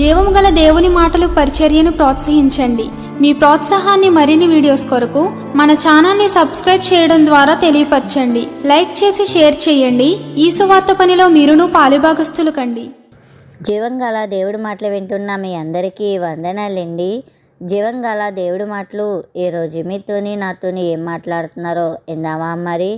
జీవము గల దేవుని మాటలు పరిచర్యను ప్రోత్సహించండి. మీ ప్రోత్సాహాన్ని మరిన్ని వీడియోస్ కొరకు మన ఛానల్ని సబ్స్క్రైబ్ చేయడం ద్వారా తెలియపరచండి. లైక్ చేసి షేర్ చేయండి. ఈ సువార్త పనిలో మీరును పాలుభాగస్తులు కండి. జీవంగల దేవుడి మాటలు వింటున్న మీ అందరికీ వందనాలండి. జీవంగల దేవుడి మాటలు ఈరోజు మీతోని నాతోని ఏం మాట్లాడుతున్నారో ఇందామా మరి?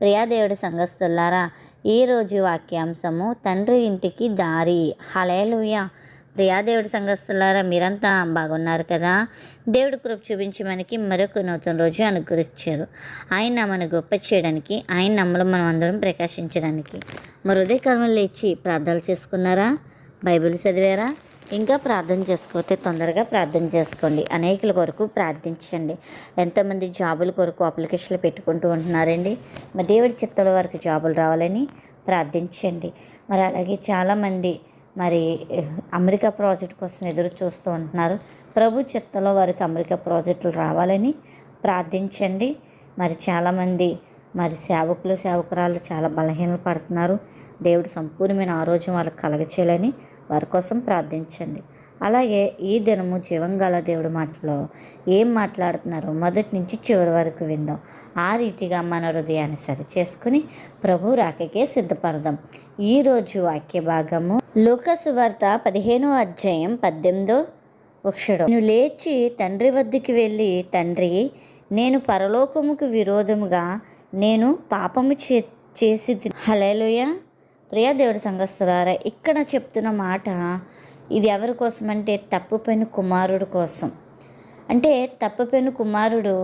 ప్రియా దేవుడి సంఘస్థులారా ఈరోజు వాక్యాంశము తండ్రి ఇంటికి దారి. హలేలుయా ప్రియా దేవుడి సంఘస్థులారా మీరంతా బాగున్నారు కదా? దేవుడి కృప చూపించి మనకి మరొక నూతన రోజు అనుగ్రహించారు. ఆయన మన గొప్ప చేయడానికి ఆయన నమ్మడం మనం అందరం ప్రకాశించడానికి. మరి ఉదయకాలంలో లేచి ప్రార్థనలు చేసుకున్నారా? బైబిల్ చదివారా? ఇంకా ప్రార్థన చేసుకోతే తొందరగా ప్రార్థన చేసుకోండి. అనేకుల కొరకు ప్రార్థించండి. ఎంతమంది జాబుల కొరకు అప్లికేషన్లు పెట్టుకుంటూ ఉంటున్నారండి? మరి దేవుడి చిత్తాల వారికి జాబులు రావాలని ప్రార్థించండి. మరి అలాగే చాలామంది మరి అమెరికా ప్రాజెక్ట్ కోసం ఎదురు చూస్తూ ఉంటున్నారు. ప్రభు చిత్తలో వారికి అమెరికా ప్రాజెక్టులు రావాలని ప్రార్థించండి. మరి చాలామంది మరి సేవకులు సేవకురాలు చాలా బలహీనలు పడుతున్నారు. దేవుడు సంపూర్ణమైన ఆరోగ్యం వాళ్ళకి కలగచేయాలని వారి కోసం ప్రార్థించండి. అలాగే ఈ దినము జీవంగాల దేవుడి మాటలో ఏం మాట్లాడుతున్నారో మొదటి నుంచి చివరి వరకు విందాం. ఆ రీతిగా మన హృదయాన్ని సరి చేసుకుని ప్రభు రాకకే సిద్ధపడదాం. ఈరోజు వాక్య భాగము లూకసు వార్త పదిహేనో అధ్యాయం పద్దెనిమిదో వక్షుడు. నువ్వు లేచి తండ్రి వద్దకి వెళ్ళి తండ్రి నేను పరలోకముకు విరోధముగా నేను పాపము చే చేసి హలేలుయ ప్రియా దేవుడి సంఘస్థులారా ఇక్కడ చెప్తున్న మాట ఇది ఎవరి కోసం అంటే తప్పుపోయిన కుమారుడు కోసం. అంటే తప్పుపోయిన కుమారుడు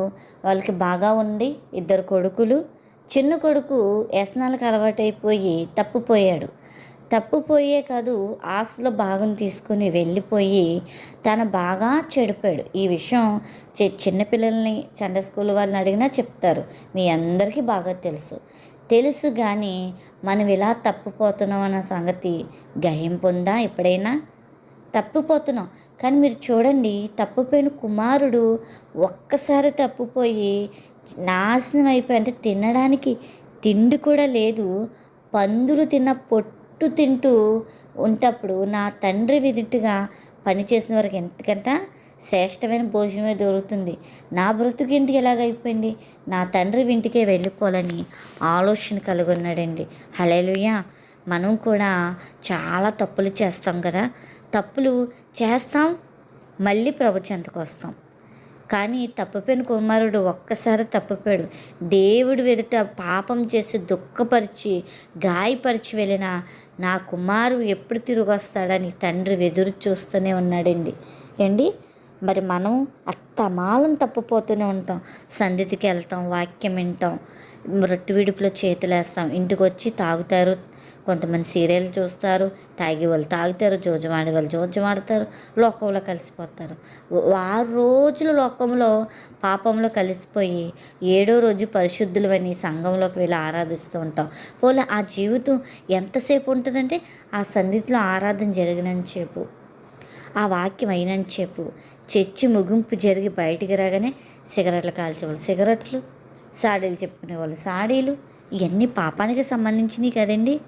వాళ్ళకి బాగా ఉండి ఇద్దరు కొడుకులు. చిన్న కొడుకు వ్యసనాలకు అలవాటైపోయి తప్పుపోయాడు. తప్పుపోయే కాదు ఆశలో భాగం తీసుకుని వెళ్ళిపోయి తన బాగా చెడిపోయాడు. ఈ విషయం చి చిన్నపిల్లల్ని చండ స్కూల్ వాళ్ళని అడిగినా చెప్తారు. మీ అందరికీ బాగా తెలుసు. తెలుసు కానీ మనం ఇలా తప్పుపోతున్నాం అన్న సంగతి గహింపు పొందా ఎప్పుడైనా? తప్పిపోతున్నాం. కానీ మీరు చూడండి తప్పిపోయిన కుమారుడు ఒక్కసారి తప్పిపోయి నాశనం అయిపోయి అంటే తినడానికి తిండి కూడా లేదు. పందులు తిన్న పొట్టు తింటూ ఉంటప్పుడు నా తండ్రి విధిట్టుగా పనిచేసిన వరకు ఎంతకంట శ్రేష్టమైన భోజనమే దొరుకుతుంది. నా బ్రతుకు ఎందుకు ఎలాగైపోయింది? నా తండ్రి ఇంటికే వెళ్ళిపోవాలని ఆలోచన కలుగున్నాడండి. హలేలుయ్య మనం కూడా చాలా తప్పులు చేస్తాం కదా. తప్పులు చేస్తాం మళ్ళీ ప్రభు చెంతకు వస్తాం. కానీ తప్పిపోయిన కుమారుడు ఒక్కసారి తప్పిపోయాడు. దేవుడు ఎదుట పాపం చేసి దుఃఖపరిచి గాయపరిచి వెళ్ళిన నా కుమారుడు ఎప్పుడు తిరిగి వస్తాడని తండ్రి ఎదురు చూస్తూనే ఉన్నాడండి. ఏండి? మరి మనం అత్తమాలం తప్పిపోతూనే ఉంటాం. సంధితికి వెళ్తాం వాక్యం వింటాం రొట్టు విడుపులో చేతులేస్తాం ఇంటికి వచ్చి తాగుతారు కొంతమంది సీరియల్ చూస్తారు తాగే వాళ్ళు తాగుతారు జోజమాడి వాళ్ళు జోజమాడతారు లోకంలో కలిసిపోతారు. వారు రోజులు లోకంలో పాపంలో కలిసిపోయి ఏడో రోజు పరిశుద్ధులవని సంఘంలోకి వెళ్ళి ఆరాధిస్తూ ఉంటాం. పోలే ఆ జీవితం ఎంతసేపు ఉంటుందంటే ఆ సంధిలో ఆరాధన జరిగినంతసేపు ఆ వాక్యం అయినంతసేపు చర్చి ముగింపు జరిగి బయటికి రాగానే సిగరెట్లు కాల్చేవాళ్ళు సిగరెట్లు సాడీలు చెప్పుకునేవాళ్ళు. సాడీలు ఇవన్నీ పాపానికి సంబంధించినవి కదండి.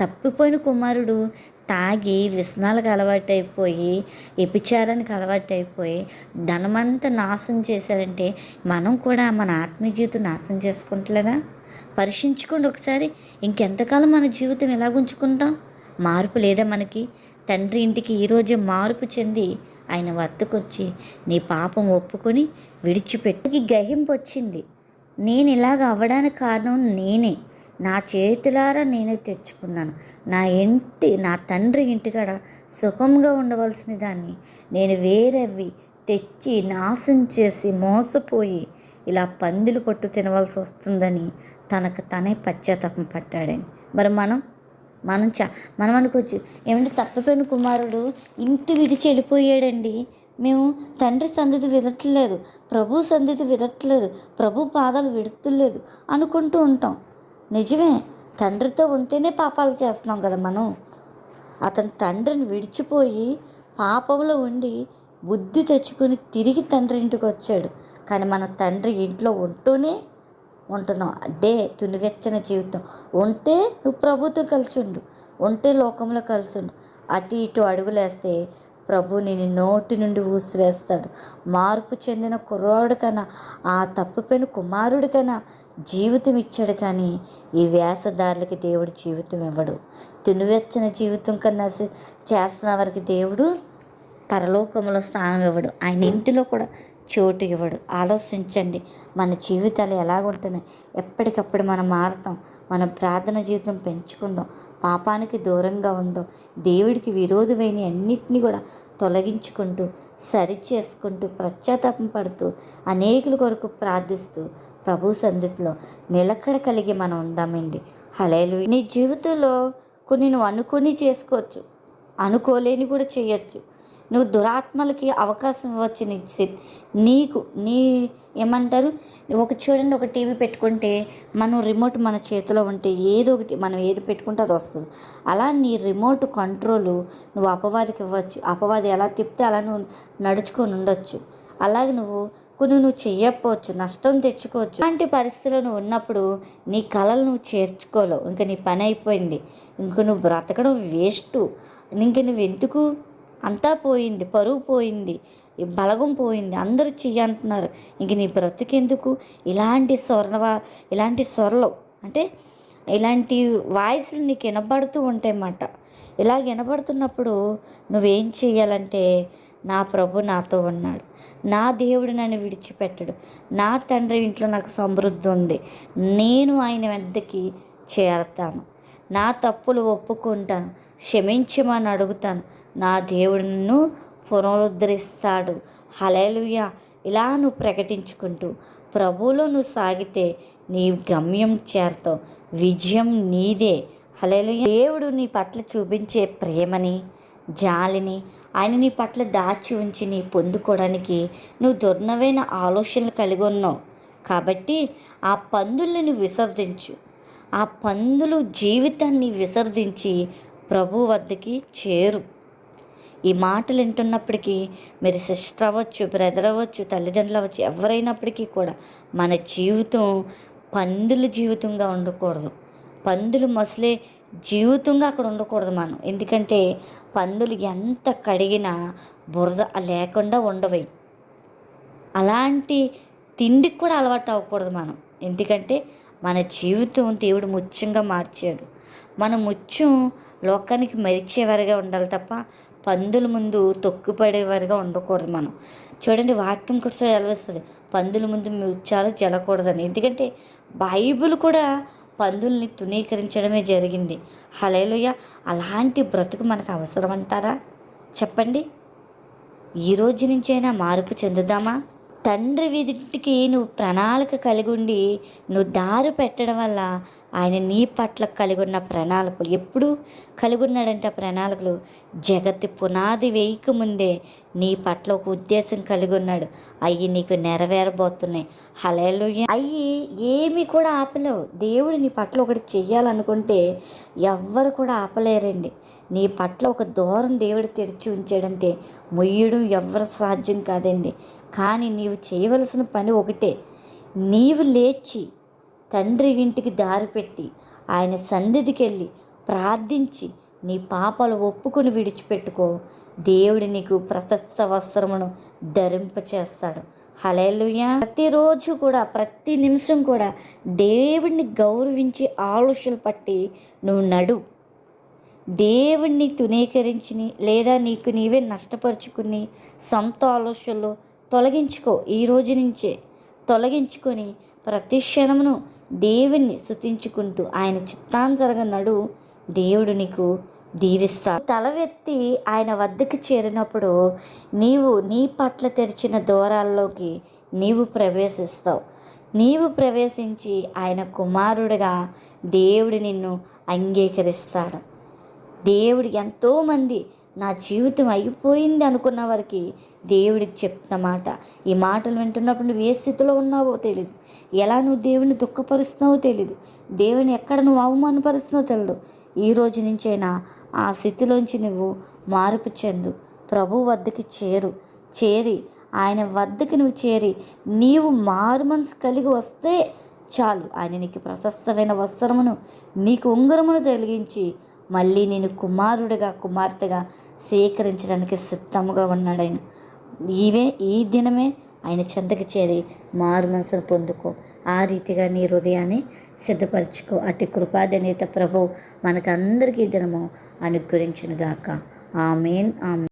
తప్పిపోయిన కుమారుడు తాగి వ్యసనాలకు అలవాటైపోయి వ్యభిచారానికి అలవాటైపోయి ధనమంతా నాశనం చేశారంటే మనం కూడా మన ఆత్మీయ జీవితం నాశనం చేసుకుంటలేదా? పరీక్షించుకోండి ఒకసారి. ఇంకెంతకాలం మన జీవితం ఎలా ఉంచుకుంటాం మార్పు లేదా మనకి? తండ్రి ఇంటికి ఈరోజే మార్పు చెంది ఆయన వద్దకొచ్చి నీ పాపం ఒప్పుకొని విడిచిపెట్టుకి గహింపు వచ్చింది నేను ఇలాగ అవ్వడానికి కారణం నేనే. నా చేతులారా నేనే తెచ్చుకున్నాను. నా ఇంటి నా తండ్రి ఇంటికాడ సుఖంగా ఉండవలసిన దాన్ని నేను వేరేవి తెచ్చి నాశం చేసి మోసపోయి ఇలా పందిలు పట్టు తినవలసి వస్తుందని తనకు తనే పశ్చాత్తాపం పట్టాడని. మరి మనం మనం చా మనం అనుకోవచ్చు ఏమంటే తప్పిపోయిన కుమారుడు ఇంటి విడిచి వెళ్ళిపోయాడండి. మేము తండ్రి సందతి విదట్లేదు ప్రభు సందతి విదట్లేదు ప్రభు పాదాలు విడుతులేదు అనుకుంటూ ఉంటాం. నిజమే తండ్రితో ఉంటేనే పాపాలు చేస్తున్నాం కదా మనం. అతని తండ్రిని విడిచిపోయి పాపంలో ఉండి బుద్ధి తెచ్చుకొని తిరిగి తండ్రి ఇంటికి వచ్చాడు. కానీ మన తండ్రి ఇంట్లో ఉంటూనే ఉంటున్నావు అదే తునివెచ్చన జీవితం. ఉంటే నువ్వు ప్రభుత్వం కలిసి ఉండు ఉంటే లోకంలో కలిసి ఉండు. అటు ఇటు అడుగులేస్తే ప్రభు నేను నోటి నుండి ఊసివేస్తాడు. మార్పు చెందిన కుర్రాడు కన్నా ఆ తప్పిపోయిన కుమారుడు కన్నా జీవితం ఇచ్చాడు కానీ ఈ వేసదారులకి దేవుడు జీవితం ఇవ్వడు. తునివెచ్చని జీవితం కన్నా చేస్తున్న వారికి దేవుడు పరలోకంలో స్థానం ఇవ్వడు. ఆయన ఇంటిలో కూడా చోటు ఇవ్వడు. ఆలోచించండి. మన జీవితాలు ఎలాగుంటున్నాయి? ఎప్పటికప్పుడు మనం మారుతాం. మన ప్రార్థన జీవితం పెంచుకుందాం. పాపానికి దూరంగా ఉందాం. దేవుడికి విరోధమైన అన్నిటిని కూడా తొలగించుకుంటూ సరి చేసుకుంటూ పశ్చాత్తాపం పడుతూ అనేకుల కొరకు ప్రార్థిస్తూ ప్రభు సందితిలో నిలకడ కలిగి మనం ఉందామండి. హలేలు నీ జీవితంలో కొన్ని నువ్వు అనుకుని చేసుకోవచ్చు. అనుకోలేని కూడా చేయొచ్చు. నువ్వు దురాత్మలకి అవకాశం ఇవ్వచ్చు నీ నీకు నీ ఏమంటారు? ఒక చూడండి ఒక టీవీ పెట్టుకుంటే మనం రిమోట్ మన చేతిలో ఉంటే ఏదో ఒకటి మనం ఏది పెట్టుకుంటే అది వస్తుంది. అలా నీ రిమోట్ కంట్రోల్ నువ్వు అపవాదికి ఇవ్వచ్చు. అపవాది ఎలా తిప్పితే అలా నువ్వు నడుచుకొని ఉండొచ్చు. అలాగే నువ్వు కొన్ని నువ్వు చెయ్యకపోవచ్చు నష్టం తెచ్చుకోవచ్చు. అలాంటి పరిస్థితుల్లో నువ్వు ఉన్నప్పుడు నీ కళలు నువ్వు చేర్చుకోలేవు. ఇంకా నీ పని అయిపోయింది. ఇంక నువ్వు బ్రతకడం వేస్ట్ ఇంక నువ్వు ఎందుకు అంతా పోయింది పరువు పోయింది ఈ బలగం పోయింది. అందరూ చెయ్యంటున్నారు ఇంక నీ బ్రతుకెందుకు? ఇలాంటి స్వర్ణవా ఇలాంటి స్వరలు అంటే ఇలాంటి వాయిస్లు నీకు వినబడుతూ ఉంటాయన్నమాట. ఇలా వినబడుతున్నప్పుడు నువ్వేం చేయాలంటే నా ప్రభు నాతో ఉన్నాడు. నా దేవుడు నన్ను విడిచిపెట్టడు. నా తండ్రి ఇంట్లో నాకు సమృద్ధి ఉంది. నేను ఆయన వెంటకి చేరతాను. నా తప్పులు ఒప్పుకుంటాను. క్షమించమని అడుగుతాను. నా దేవుడు పునరుద్ధరిస్తాడు. హలేలుయ ఇలా నువ్వు ప్రకటించుకుంటూ ప్రభువులో నువ్వు సాగితే నీ గమ్యం చేరతావు. విజయం నీదే. హలేలుయ దేవుడు నీ పట్ల చూపించే ప్రేమని జాలిని ఆయన నీ పట్ల దాచి ఉంచి నీ పొందుకోవడానికి నువ్వు దుర్నవైన ఆలోచనలు కలిగి ఉన్నావు. కాబట్టి ఆ పందుల్ని నువ్వు విసర్జించు. ఆ పందులు జీవితాన్ని విసర్జించి ప్రభు వద్దకి చేరు. ఈ మాటలు వింటున్నప్పటికీ మీరు సిస్టర్ అవ్వచ్చు బ్రదర్ అవ్వచ్చు తల్లిదండ్రులు అవ్వచ్చు ఎవరైనప్పటికీ కూడా మన జీవితం పందుల జీవితంగా ఉండకూడదు. పందులు మసలే జీవితంగా అక్కడ ఉండకూడదు మనం. ఎందుకంటే పందులు ఎంత కడిగినా బురద లేకుండా ఉండవై. అలాంటి తిండికి కూడా అలవాటు అవ్వకూడదు మనం. ఎందుకంటే మన జీవితం దేవుడు ముత్యంగా మార్చాడు. మన ముత్యం లోకానికి మరిచేవారిగా ఉండాలి తప్ప పందుల ముందు తొక్కుపడేవారిగా ఉండకూడదు మనం. చూడండి వాక్యం కూడా సెలవిస్తుంది పందుల ముందు ముత్యాలు జలకూడదని. ఎందుకంటే బైబిల్ కూడా పందుల్ని తునీకరించడమే జరిగింది. హలేలుయ అలాంటి బ్రతుకు మనకు అవసరం అంటారా చెప్పండి. ఈ రోజు నుంచైనా మార్పు చెందుదామా? తండ్రి విధికి నువ్వు ప్రణాళిక కలిగి ఉండి నువ్వు దారి పెట్టడం వల్ల ఆయన నీ పట్ల కలిగి ఉన్న ప్రణాళికలు ఎప్పుడు కలిగి ఉన్నాడంటే ఆ ప్రణాళికలు జగత్తి పునాది వేయక ముందే నీ పట్ల ఒక ఉద్దేశం కలిగి ఉన్నాడు అవి నీకు నెరవేరబోతున్నాయి. హలేలు అయ్యి ఏమి కూడా ఆపలేవు. దేవుడు నీ పట్ల ఒకటి చెయ్యాలనుకుంటే ఎవ్వరు కూడా ఆపలేరండి. నీ పట్ల ఒక దూరం దేవుడు తెరిచి ఉంచాడంటే మొయ్యడం ఎవరు సాధ్యం కాదండి. కానీ నీవు చేయవలసిన పని ఒకటే. నీవు లేచి తండ్రి ఇంటికి దారి పెట్టి ఆయన సన్నిధికి వెళ్ళి ప్రార్థించి నీ పాపాలు ఒప్పుకొని విడిచిపెట్టుకో. దేవుడు నీకు ప్రశస్త వస్త్రమును ధరింపచేస్తాడు. హలేలుయా ప్రతిరోజు కూడా ప్రతి నిమిషం కూడా దేవుడిని గౌరవించి ఆలోచనలు పట్టి నువ్వు నడు. దేవుణ్ణి తునీకరించి లేదా నీకు నీవే నష్టపరుచుకుని సొంత ఆలోచనలు తొలగించుకో. ఈ రోజు నుంచే తొలగించుకొని ప్రతి క్షణమును దేవుణ్ణి శుతించుకుంటూ ఆయన చిత్తానుసరంగా నడు. దేవుడు నీకు దీవిస్తా తలవెత్తి ఆయన వద్దకు చేరినప్పుడు నీవు నీ పట్ల తెరిచిన దూరాల్లోకి నీవు ప్రవేశిస్తావు. నీవు ప్రవేశించి ఆయన కుమారుడిగా దేవుడు నిన్ను అంగీకరిస్తాడు. దేవుడు ఎంతోమంది నా జీవితం అయిపోయింది అనుకున్న వారికి దేవుడికి చెప్తున్న మాట. ఈ మాటలు వింటున్నప్పుడు నువ్వు ఏ స్థితిలో ఉన్నావో తెలియదు ఎలా నువ్వు దేవుని దుఃఖపరుస్తున్నావో తెలియదు దేవుని ఎక్కడ నువ్వు అవమానపరుస్తున్నావో తెలియదు ఈ రోజు నుంచైనా ఆ స్థితిలోంచి నువ్వు మార్పు చెందు. ప్రభు వద్దకి చేరు. చేరి ఆయన వద్దకి నువ్వు చేరి నీవు మారు మనసు కలిగి వస్తే చాలు. ఆయన నీకు ప్రశస్తమైన వస్త్రమును నీకు ఉంగరమును తొలగించి మళ్ళీ నేను కుమారుడిగా కుమార్తెగా స్వీకరించడానికి సిద్ధముగా ఉన్నాడు ఆయన ఈవే ఈ దినమే ఆయన చెంతకి చేరి మారు మనసును పొందుకో. ఆ రీతిగా నీ హృదయాన్ని సిద్ధపరచుకో. అటు కృపాధనేత ప్రభు మనకందరికీ ఈ దినము అనుగ్రహించునుగాక. ఆమెన్ ఆమె